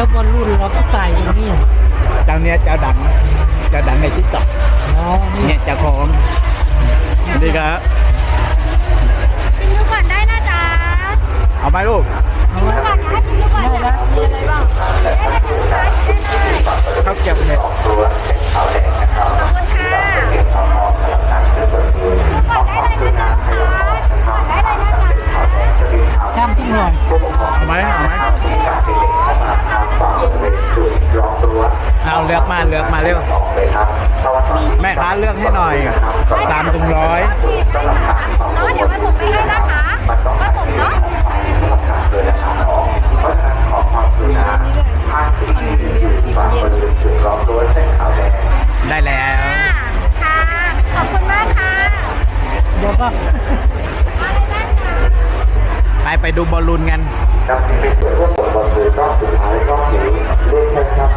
เดี๋ยวบอลรุ่นเราก็ใส่อย่างนี้เจ้าเนี้ยเจ้าดังเจ้าดังในทิกตอกอ๋อนี่เนี่ยเจ้าของดีครับ กินดูก่อนได้นะจ๊ะเอาไหมลูก เอาไว้ก่อนนะกินดูก่อนนะมีอะไรบ้างได้เลยกินดูได้ได้เลยข้าวเก็บเนี่ยขอบคุณค่ะดูก่อนได้เลยนะ ค้าเลือกให้หน่อยตามถึงร้อยเนาะเดี๋ยวมาส่งไปให้นะคะมาส่งเนาะได้แล้วค่ะขอบคุณมากค่ะเดี๋ยวก็มาเลยด้านหลังไปไปดูบอลลูนกันนำทีมเป็นส่วนร่วมของบอลลูนรอบสุดท้ายรอบนี้เล่นแข่งขันที่สามบ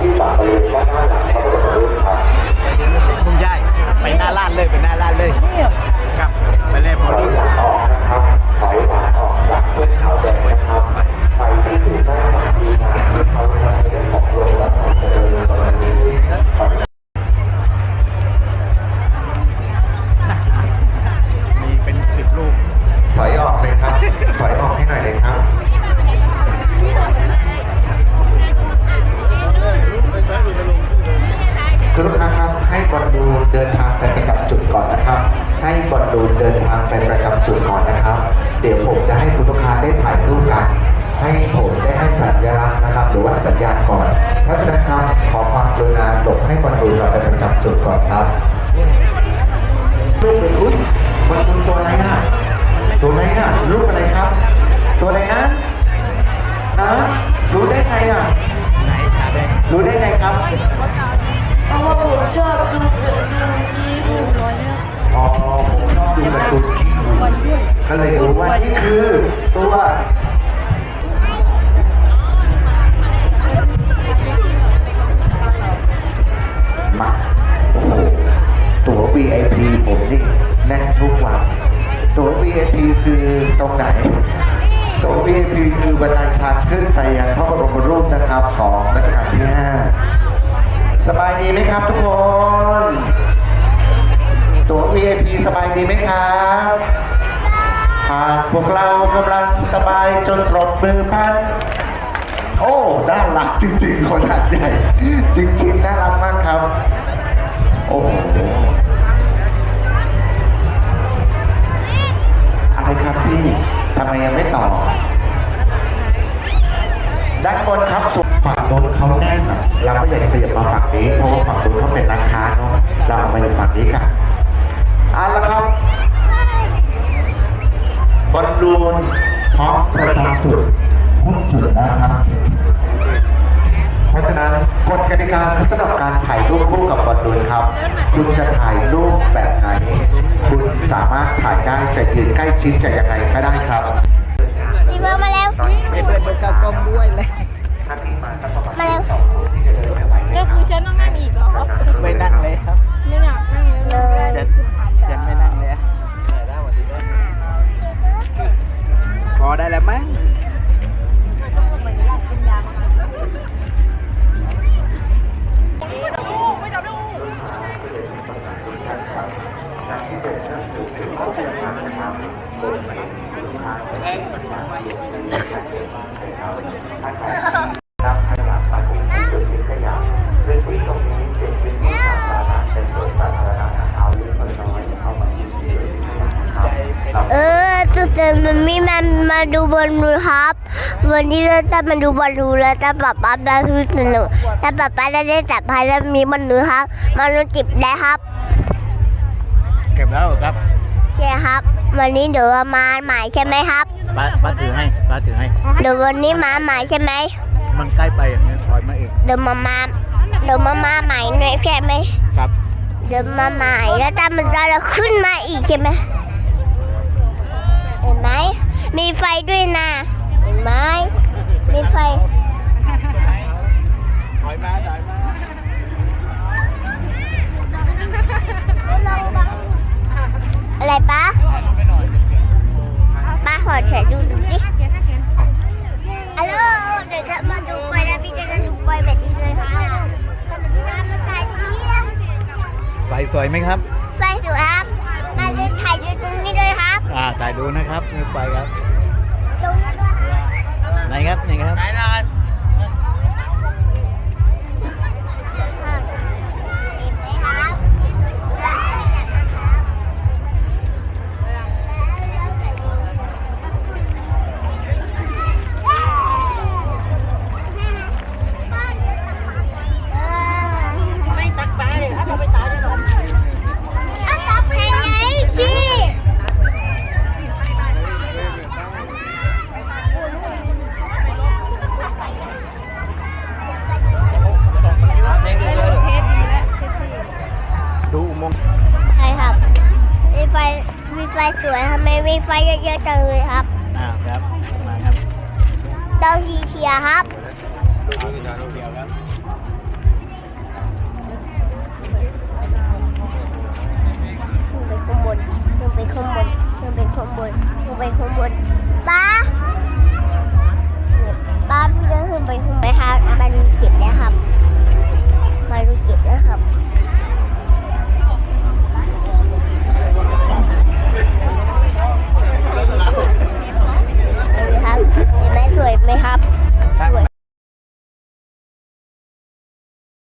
รอะลูกอะไรครับ ตัวอะไรนะนะรู้ได้ไงอะไหนขาแดงรู้ได้ไงครับเพราะว่าผมชอบดูดูนี้ดูร้อยเนี่ยอ๋อผมชอบดูการ์ตูนขี้หมูก็เลยรู้ว่านี่คือตัว VIP คือตรงไหนตั๋ว VIP คือบันไดทางขึ้นไปยังพระบรมรูปนะครับของรัชกาลที่ 5 สบายดีไหมครับทุกคน ตัว VIP สบายดีไหมครับหากพวกเรากำลังสบายจนปรบมือพันโอ้น่ารักจริง ๆ คนหัดใหญ่ จริง ๆ น่ารักมากครับ โอ้ น้นเขาแน่นอะเราก็อยากจะขยับมาฝั่งนี้ เพราะว่าฝั่งโน้นเขาเป็นร้านค้าเนาะ เราเอามาอยู่ฝั่งนี้กันเอาละครับบอลลูนพร้อมประจำจุดพุ่งจุดแล้วครับ เพราะฉะนั้นกฎกติกาสำหรับการถ่ายรูปคู่กับบอลลูนครับ คุณจะถ่ายรูปแบบไหน คุณสามารถถ่ายได้จะยืนใกล้ชิดจะยังไงก็ได้ครับพี่เพิ่มมาแล้วไม่เปิดเปิดกระกลมด้วยเลย มาแล้วก็คือฉันต้องนั่งอีกเหรอไม่นั่งเลยครับ ไม่อยากนั่งเลยฉันฉันไม่นั่งเลยอะพอได้แล้วมั้ง อตุ๊แต่มันมีมันมาดูบอลลูนครับ วันนี้เราจะมาดูบอลลูนแล้วจะป๊าป๊าได้ทุกสนุกถ้าป๊าป๊าได้ได้จับพายแล้วมีบอลลูนครับมาลูนจิบได้ครับ เก็บแล้วครับใช่ครับ วันนี้เดี๋ยวมาใหม่ใช่ไหมครับป้าป้าถือให้ป้าถือให้ เดี๋ยววันนี้มาใหม่ใช่ไหมมันใกล้ไปอย่างนี้ถอยมาเองเดี๋ยวมามาเดี๋ยวมามาใหม่หน่อยใช่ไหมครับ เดี๋ยวมาใหม่แล้วถ้ามันจะขึ้นมาอีกใช่ไหม เห็นไหม มีไฟด้วยนะ เห็นไหม มีไฟ ถอยมาถอยมาอะไรปะปะขอเฉยดูดูสิอัลโหลเดี๋ยวจะมาดูไฟนะพี่จะดูไฟแบบนี้เลยค่ะไฟสวยไหมครับ ดูนะครับมือไปครับ ไฟสวยทำไมมีไฟเยอะๆจังเลยครับอ่าครับ มาครับเต้าทีเชียครับ ลูกเดียวครับ